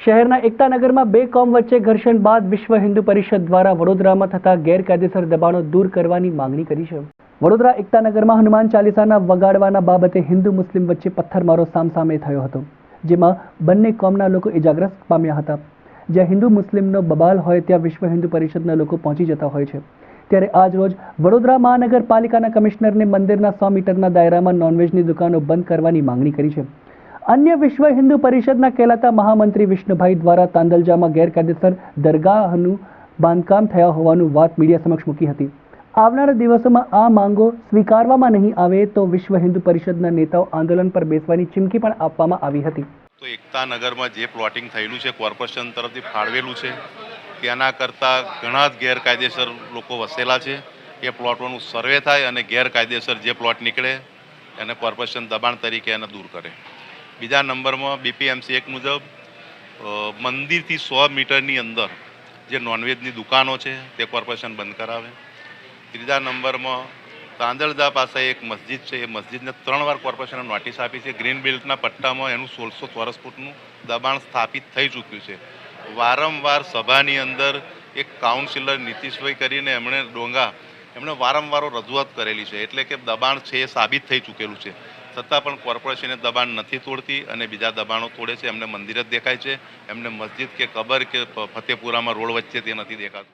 શહેરના એકતાનગરમાં બે કોમ વચ્ચે ઘર્ષણ બાદ વિશ્વ હિન્દુ પરિષદ દ્વારા વડોદરામાં થતા ગેરકાયદેસર દબાણો દૂર કરવાની માંગણી કરી છે. વડોદરા એકતાનગરમાં હનુમાન ચાલીસાના વગાડવાના બાબતે હિન્દુ મુસ્લિમ વચ્ચે પથ્થરમારો સામસામે થયો હતો, જેમાં બંને કોમના લોકો ઇજાગ્રસ્ત પામ્યા હતા. જ્યાં હિન્દુ મુસ્લિમનો બબાલ હોય ત્યાં વિશ્વ હિન્દુ પરિષદના લોકો પહોંચી જતા હોય છે. ત્યારે આજ રોજ વડોદરા મહાનગરપાલિકાના કમિશનરને મંદિરના સો મીટરના દાયરામાં નોનવેજની દુકાનો બંધ કરવાની માંગણી કરી છે. અન્ય વિશ્વ હિન્દુ પરિષદના કહેલાતા મહામંત્રી વિષ્ણુભાઈ દ્વારા તાંદલજામાં ગેરકાયદેસર દરગાહનું બાંધકામ થયા હોવાનું વાત મીડિયા સમક્ષ મૂકી હતી. આવનારા દિવસોમાં આ માંગો સ્વીકારવામાં નહીં આવે તો વિશ્વ હિન્દુ પરિષદના નેતાઓ આંદોલન પર બેસવાની ચીમકી પણ આપવામાં આવી હતી. તો એકતા નગરમાં જે પ્લોટિંગ થયેલું છે, કોર્પોરેશન તરફથી ફાળવેલું છે તેના કરતાં ઘણા જ ગેરકાયદેસર લોકો વસેલા છે. એ પ્લોટોનું સર્વે થાય અને ગેરકાયદેસર જે પ્લોટ નીકળે, એને કોર્પોરેશન દબાણ તરીકે એને દૂર કરે. બીજા નંબરમાં બીપીએમસી એક મુજબ મંદિરથી સો મીટરની અંદર જે નોનવેજની દુકાનો છે તે કોર્પોરેશન બંધ કરાવે. ત્રીજા નંબરમાં તાંદળદા પાસે એક મસ્જિદ છે. એ મસ્જિદને ત્રણ વાર કોર્પોરેશને નોટિસ આપી છે. ગ્રીન બેલ્ટના પટ્ટામાં એનું સોળસો ચોરસ ફૂટનું દબાણ સ્થાપિત થઈ ચૂક્યું છે. વારંવાર સભાની અંદર એક કાઉન્સિલર નીતિશભાઈ કરીને એમણે ડોંગા, એમણે વારંવાર રજૂઆત કરેલી છે. એટલે કે દબાણ છે એ સાબિત થઈ ચૂકેલું છે. છતાં પણ કોર્પોરેશને દબાણ નથી તોડતી અને બીજા દબાણો તોડે છે. એમને મંદિર જ દેખાય છે. એમને મસ્જિદ કે કબર કે ફતેપુરામાં રોડ વચ્ચે તે નથી દેખાતું.